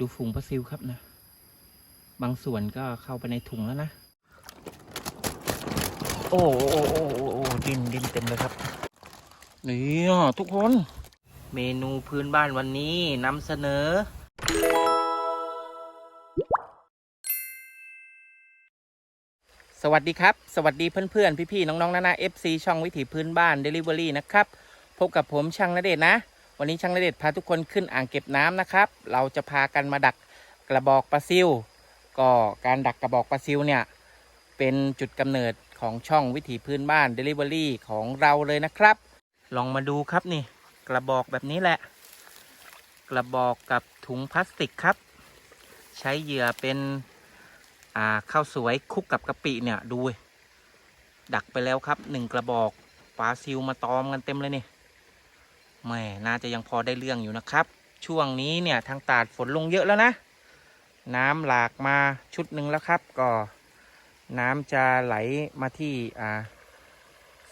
ดูฝูงปลาซิวครับนะ บางส่วนก็เข้าไปในถุงแล้วนะ โอ้โอ้โอ้โอ้โอ้ดินดินเต็มเลยครับ นี่อะทุกคน เมนูพื้นบ้านวันนี้นำเสนอ สวัสดีครับ สวัสดีเพื่อนๆ พี่ๆ น้องๆนานา FC ช่องวิถีพื้นบ้าน Delivery นะครับ พบกับผมช่างนเดชน์นะ วันนี้ช่างนเดชน์พาทุกคนขึ้นอ่างเก็บน้ำนะครับ เราจะพากันมาดักกระบอกปลาซิว ก็การดักกระบอกปลาซิวเนี่ยเป็นจุดกำเนิดของช่องวิถีพื้นบ้าน Delivery ของเราเลยนะครับ ลองมาดูครับนี่ กระบอกแบบนี้แหละ กระบอกกับถุงพลาสติกครับ ใช้เหยื่อเป็นข้าวสวยคุกกับกะปิเนี่ยดูดักไปแล้วครับหนึ่งกระบอกปลาซิวมาตอมกันเต็มเลยนี่ แม่น่าจะยังพอได้เรื่องอยู่นะครับ ช่วงนี้เนี่ยทางตาดฝนลงเยอะแล้วนะ น้ำหลากมาชุดหนึ่งแล้วครับ ก็ น้ำจะไหลมาที่อ่า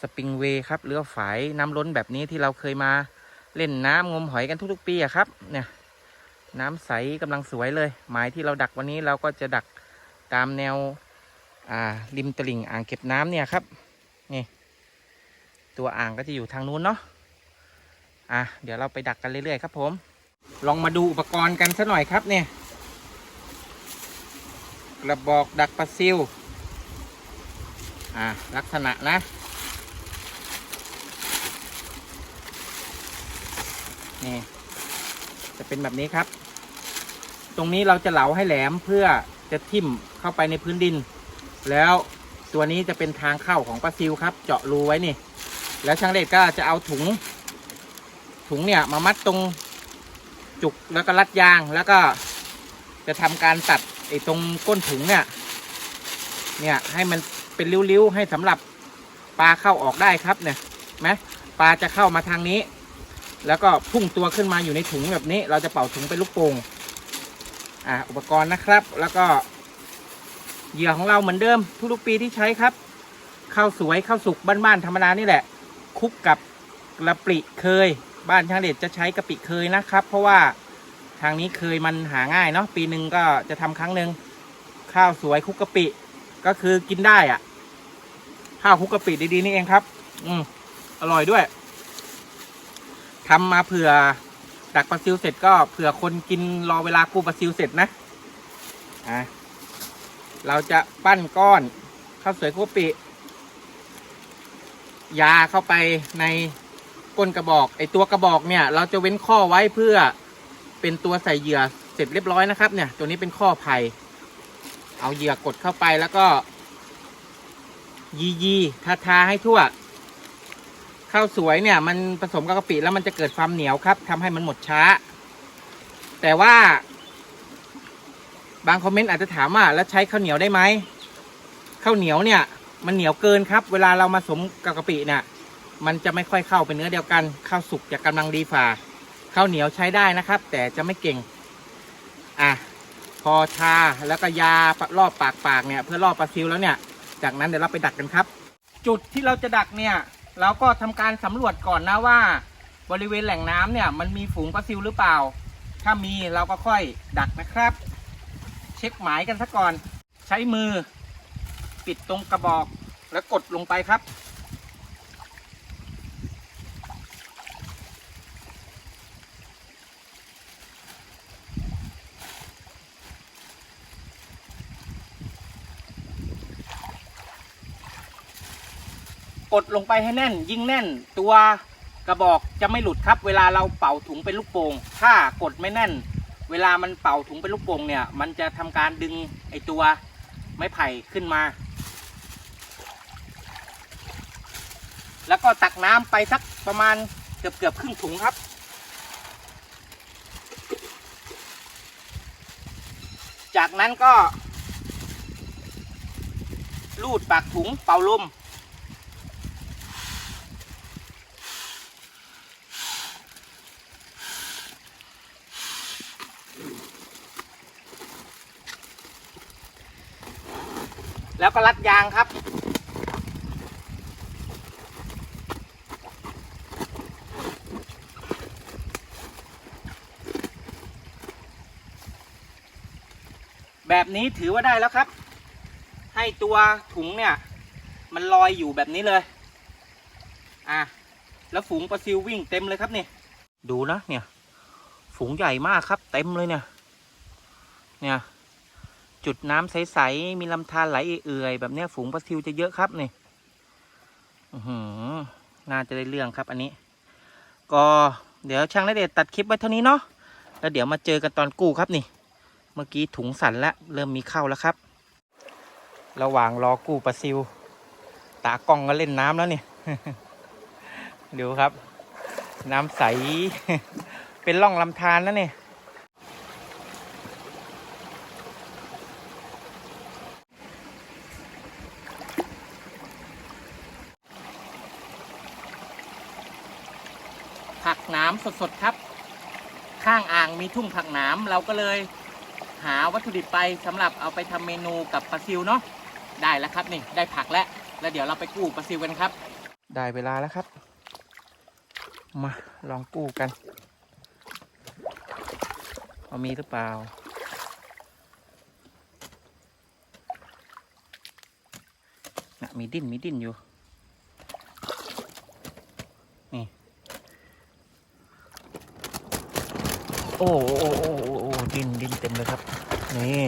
สปริงเวย์ครับหรือฝายน้ำล้นแบบนี้ที่เราเคยมาเล่นน้ำงมหอยกันทุกๆปีอะครับเนี่ยน้ำใสกำลังสวยเลยหมายที่เราดักวันนี้เราก็จะดักตามแนวอ่าริมตลิ่งอ่างเก็บน้ำเนี่ยครับนี่ตัวอ่างก็จะอยู่ทางนู้นเนาะ อะเดี๋ยวเราไปดักกันเรื่อยๆครับผม ลองมาดูอุปกรณ์กันสักหน่อยครับเนี่ย กระบอกดักปลาซิว อ่าลักษณะนะ นี่ จะเป็นแบบนี้ครับ ตรงนี้เราจะเหลาให้แหลมเพื่อจะทิ่มเข้าไปในพื้นดิน แล้วตัวนี้จะเป็นทางเข้าของปลาซิวครับ เจาะรูไว้นี่ แล้วช่างเล็กก็จะเอาถุง ถุงเนี่ยมามัดตรงจุกแล้วก็รัดยางแล้วก็จะทำการตัดไอ้ตรงก้นถุงเนี่ย เนี่ยให้มันเป็นริ้วๆให้สำหรับปลาเข้าออกได้ครับเนี่ยไหมปลาจะเข้ามาทางนี้ แล้วก็พุ่งตัวขึ้นมาอยู่ในถุงแบบนี้ เราจะเป่าถุงเป็นลูกโป่งอ่าอุปกรณ์นะครับ แล้วก็เหยื่อของเราเหมือนเดิม ทุกๆปีที่ใช้ครับข้าวสวยข้าวสุกบ้านๆธรรมดานี่แหละ คุกกับกระปริเคย บ้านช่างเด็ดจะใช้กะปิเคยนะครับ เพราะว่าทางนี้เคยมันหาง่ายเนาะปีหนึ่งก็จะทำครั้งหนึ่งข้าวสวยคุกกะปิก็คือกินได้อะข้าวคุกกะปิดีๆนี่เองครับ อืมอร่อยด้วยทำมาเผื่อดักปลาซิวเสร็จก็เผื่อคนกินรอเวลากู้ปลาซิวเสร็จนะอะเราจะปั้นก้อนข้าวสวยคุกกะปิยาเข้าไปใน ก้นกระบอกไอตัวกระบอกเนี่ย เราจะเว้นข้อไว้เพื่อเป็นตัวใส่เหยื่อเสร็จเรียบร้อยนะครับ เนี่ย ตัวนี้เป็นข้อไผ่เอาเหยื่อกดเข้าไปแล้วก็ ยียีทาทาให้ทั่วข้าวสวยเนี่ย มันผสมกับกะปิแล้วมันจะเกิดความเหนียวครับทำให้มันหมดช้า แต่ว่า บางคอมเมนต์อาจจะถามว่าแล้วใช้ข้าวเหนียวได้ไหมข้าวเหนียวเนี่ย มันเหนียวเกินครับ เวลาเรามาสมกับกะปิเนี่ย มันจะไม่ค่อยเข้าเป็นเนื้อเดียวกัน ข้าวสุกจะกำลังดีฝ่าข้าวเหนียวใช้ได้นะครับ แต่จะไม่เก่ง อะ พอทาแล้วก็ยารอบปากปากเนี่ย เพื่อรอบปลาซิวแล้วเนี่ย จากนั้นเดี๋ยวเราไปดักกันครับ จุดที่เราจะดักเนี่ย เราก็ทำการสำรวจก่อนนะว่า บริเวณแหล่งน้ำเนี่ย มันมีฝูงปลาซิวหรือเปล่า ถ้ามีเราก็ค่อยดักนะครับ เช็คหมายกันซะก่อน ใช้มือ ปิดตรงกระบอกแล้วกดลงไปครับ ดลงไปให้แน่น ยิ่งแน่น ตัวกระบอกจะไม่หลุดครับ เวลาเราเป่าถุงเป็นลูกโป่งถ้ากดไม่แน่น เวลามันเป่าถุงเป็นลูกโป่งเนี่ย มันจะทำการดึงไอตัวไม้ไผ่ขึ้นมา แล้วก็ตักน้ำไปสักประมาณเกือบเกือบครึ่งถุงครับจากนั้นก็ ลูดปากถุงเป่าลม แล้วก็รัดยางครับ แบบนี้ถือว่าได้แล้วครับ ให้ตัวถุงเนี่ย มันลอยอยู่แบบนี้เลย อะ แล้วฝูงปลาซิววิ่งเต็มเลยครับนี่ ดูนะเนี่ย ฝูงใหญ่มากครับ เต็มเลยเนี่ย เนี่ย จุดน้ำใส ๆ มีลำธารไหลเอื่อยๆแบบเนี้ยฝูงปลาซิวจะเยอะครับนี่หือน่าจะได้เรื่องครับอันนี้ ก็เดี๋ยวช่างนเดชตัดคลิปไว้เท่านี้เนาะแล้วเดี๋ยวมาเจอกันตอนกู้ครับนี่ เมื่อกี้ถุงสั่นแล้วเริ่มมีเข้าแล้วครับ ระหว่างรอกู้ปลาซิว ตากล้องก็เล่นน้ำแล้วนี่ดูครับ น้ำใส เป็นร่องลำธารนะเนี่ย น้ำสดๆครับ ข้างอ่างมีทุ่งผักหน้ำเราก็เลยหาวัตถุดิบไปสำหรับเอาไปทำเมนูกับปลาซิวเนาะได้แล้วครับนี่ได้ผักแล้วแล้วเดี๋ยวเราไปกู้ปลาซิวกันครับ ได้เวลาแล้วครับ มาลองกู้กันเอามีหรือเปล่านะมีดิ้นมีดิ้นอยู่ โอ้โอ้โอ้โอ้ดินดินเต็มเลยครับ นี่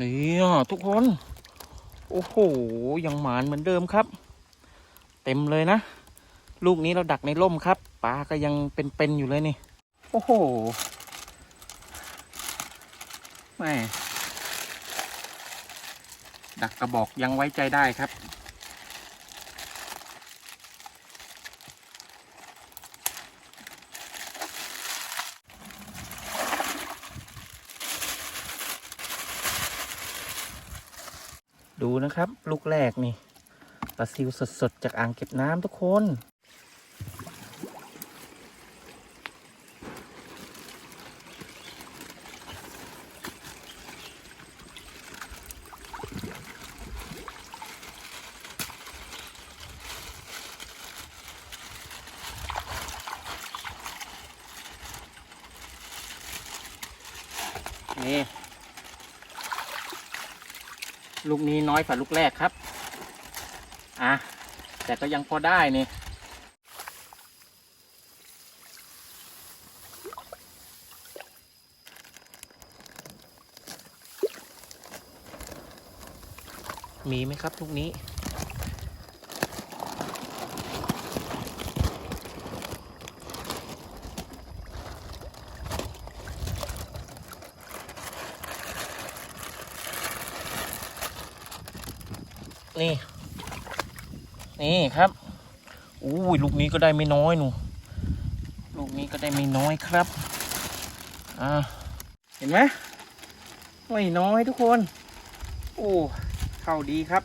นี่ทุกคน โอ้โห ยังหมานเหมือนเดิมครับ เต็มเลยนะ ลูกนี้เราดักในร่มครับปลาก็ยังเป็นๆอยู่เลยนี่ โอ้โหแม่ดักกระบอกยังไว้ใจได้ครับ ครับ ลูกแรกนี่ปลาซิวสดๆ จากอ่างเก็บน้ำทุกคน ลูกนี้น้อยกว่าลูกแรกครับ อะ แต่ก็ยังพอได้นี่มีไหมครับลูกนี้ นี่ครับ อู้ยลูกนี้ก็ได้ไม่น้อยหนู ลูกนี้ก็ได้ไม่น้อยครับอ่าเห็นไหมไม่น้อยทุกคน โอ้เข้าดีครับ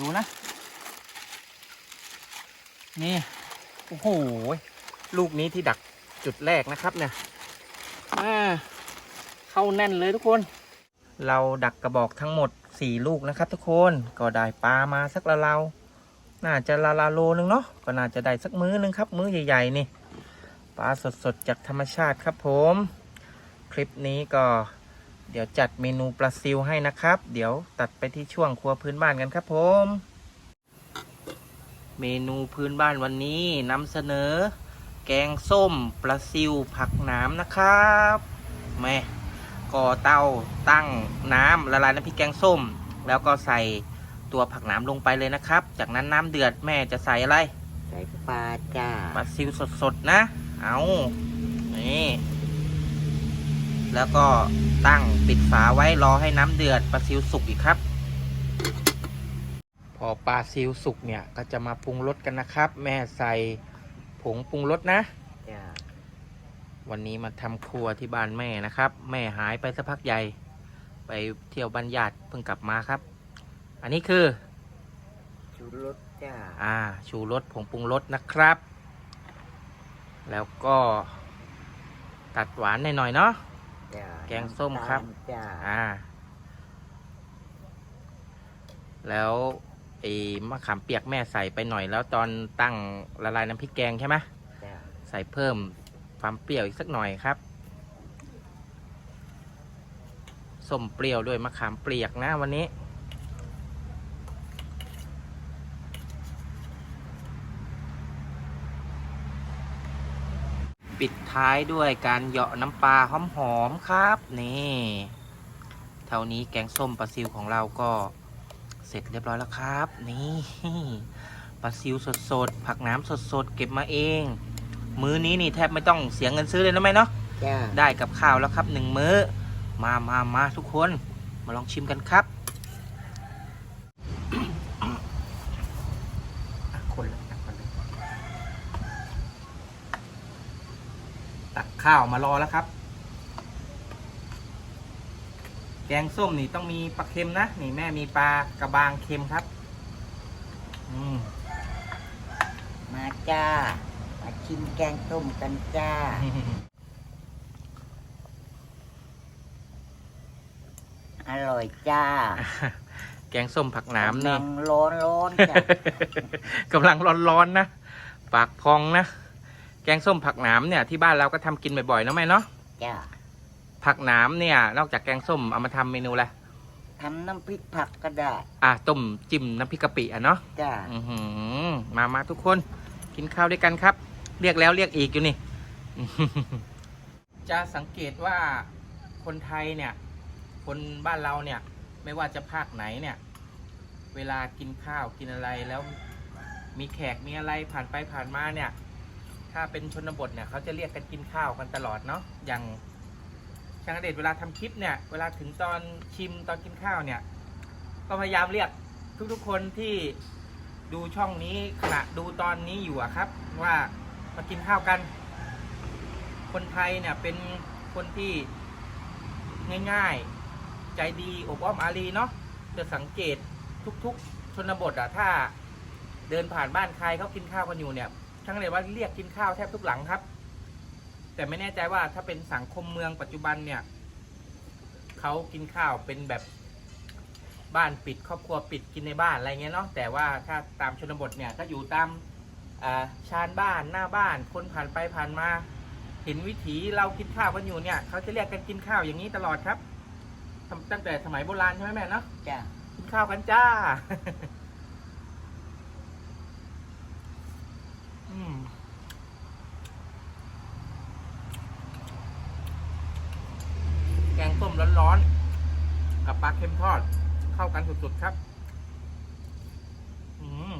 ดูนะ นี่ โอ้โห ลูกนี้ที่ดักจุดแรกนะครับเนี่ยอ่าเข้าแน่นเลยทุกคน เราดักกระบอกทั้งหมดสี่ลูกนะครับ ทุกคน ก็ได้ปลามาสักละเราน่าจะละลาโลนึงเนาะ ก็น่าจะได้สักมื้อนึงครับ มื้อใหญ่ๆนี่ ปลาสดๆจากธรรมชาติครับผม คลิปนี้ก็ เดี๋ยวจัดเมนูปลาซิวให้นะครับ เดี๋ยวตัดไปที่ช่วงครัวพื้นบ้านกันครับผม เมนูพื้นบ้านวันนี้นำเสนอ แกงส้มปลาซิวผักหนามนะครับแม่ก่อเตาตั้งน้ำละลายน้ำพริกแกงส้ม แล้วก็ใส่ตัวผักหนามลงไปเลยนะครับ จากนั้นน้ำเดือดแม่จะใส่อะไร ใส่ปลาจ้าปลาซิวสดๆนะ เอานี่ แล้วก็ตั้งปิดฝาไว้รอให้น้ำเดือดปลาซิวสุกอีกครับ พอปลาซิวสุกเนี่ยก็จะมาปรุงรสกันนะครับ แม่ใส่ผงปรุงรสนะจ้าวันนี้มาทำครัวที่บ้านแม่นะครับ แม่หายไปสักพักใหญ่ ไปเที่ยวบ้านญาติเพิ่งกลับมาครับ อันนี้คือ ชูรสจ้าอ่า ชูรสผงปรุงรสนะครับ แล้วก็ตัดหวานหน่อยๆเนาะ จ้าแกงส้มครับ น้ำตาลจ้าอ่า แล้วไอ้มะขามเปียกแม่ใส่ไปหน่อย แล้วตอนตั้งละลายน้ำพริกแกงใช่ไหมจ้าใส่เพิ่มความเปรี้ยวอีกสักหน่อยครับส้มเปรี้ยวด้วยมะขามเปียกนะวันนี้ ปิดท้ายด้วยการเหยาะน้ำปลาหอมๆครับ นี่เท่านี้แกงส้มปลาซิวของเราก็เสร็จเรียบร้อยแล้วครับ นี่ปลาซิวสดๆ ผักน้ำสดๆ เก็บมาเอง มื้อนี้นี่แทบไม่ต้องเสียเงินซื้อเลยนะแม่เนาะจ้าได้กับข้าวแล้วครับหนึ่งมื้อ มามามาทุกคนมาลองชิมกันครับ อะคนเลยตักคนเลยตัก ข้าวมารอแล้วครับ แกงส้มนี่ต้องมีปลาเค็มนะ นี่แม่มีปลากระบางเค็มครับ อืมมาจ้า มาชิมแกงส้มกันจ้า อร่อยจ้า แกงส้มผักหนามนี่กำลังร้อนร้อนๆจ้ากำลังร้อนๆนะ ปากพองนะ แกงส้มผักหนามเนี่ยที่บ้านเราก็ทำกินบ่อยๆนะแม่เนาะจ้าผักหนามเนี่ยนอกจากแกงส้มเอามาทำเมนูอะไรทำน้ำพริกผักก็ได้อะต้มจิ้มน้ำพริกกะปิอะเนาะจ้าอือหือมามาทุกคนกินข้าวด้วยกันครับ เรียกแล้วเรียกอีกอยู่นี่ จะสังเกตว่าคนไทยเนี่ย คนบ้านเราเนี่ย ไม่ว่าจะภาคไหนเนี่ย เวลากินข้าวกินอะไรแล้ว มีแขกมีอะไรผ่านไปผ่านมาเนี่ย ถ้าเป็นชนบทเนี่ยเขาจะเรียกกันกินข้าวกันตลอดเนาะอย่างช่างเดชเวลาทำคลิปเนี่ยเวลาถึงตอนชิมตอนกินข้าวเนี่ย ก็พยายามเรียกทุกๆคนที่ดูช่องนี้ขณะดูตอนนี้อยู่อะครับ ว่ามากินข้าวกัน คนไทยเนี่ยเป็นคนที่ง่ายๆ ใจดีอบอ้อมอารีเนาะจะสังเกตทุกๆ ชนบทอะถ้าเดินผ่านบ้านใครเขากินข้าวกันอยู่เนี่ย ช่างเลยว่าเรียกกินข้าวแทบทุกหลังครับ แต่ไม่แน่ใจว่าถ้าเป็นสังคมเมืองปัจจุบันเนี่ยเขากินข้าวเป็นแบบบ้านปิดครอบครัวปิดกินในบ้านอะไรเงี้ยเนาะแต่ว่าถ้าตามชนบทเนี่ยก็อยู่ตามอ่าชานบ้านหน้าบ้าน คนผ่านไปผ่านมา เห็นวิถีเรากินข้าวกันอยู่เนี่ยเขาจะเรียกกันกินข้าวอย่างนี้ตลอดครับทำตั้งแต่สมัยโบราณใช่ไหมแม่เนาะจ้ากินข้าวกันจ้า อืม แกงส้มร้อนๆ กับปลาเค็มทอด เข้ากันสุดๆครับอืม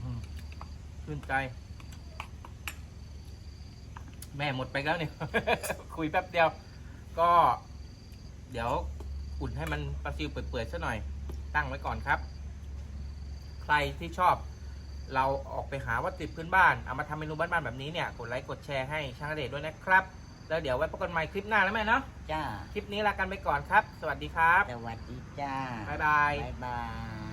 อืมชื่นใจ แม่หมดไปแล้วเนี่ย คุยแป๊บเดียว ก็ เดี๋ยวอุ่นให้มันปลาซิวเปื่อยๆซะหน่อย ตั้งไว้ก่อนครับ ใครที่ชอบ เราออกไปหาวัตถุดิบพื้นบ้าน เอามาทำเมนูบ้านๆแบบนี้เนี่ย กดไลค์กดแชร์ให้ช่างเดชด้วยนะครับ แล้วเดี๋ยวไว้พบกันใหม่คลิปหน้าแล้วแม่เนาะ จ้า คลิปนี้ลากันไปก่อนครับ สวัสดีครับ สวัสดีจ้า บ๊ายบาย บ๊ายบาย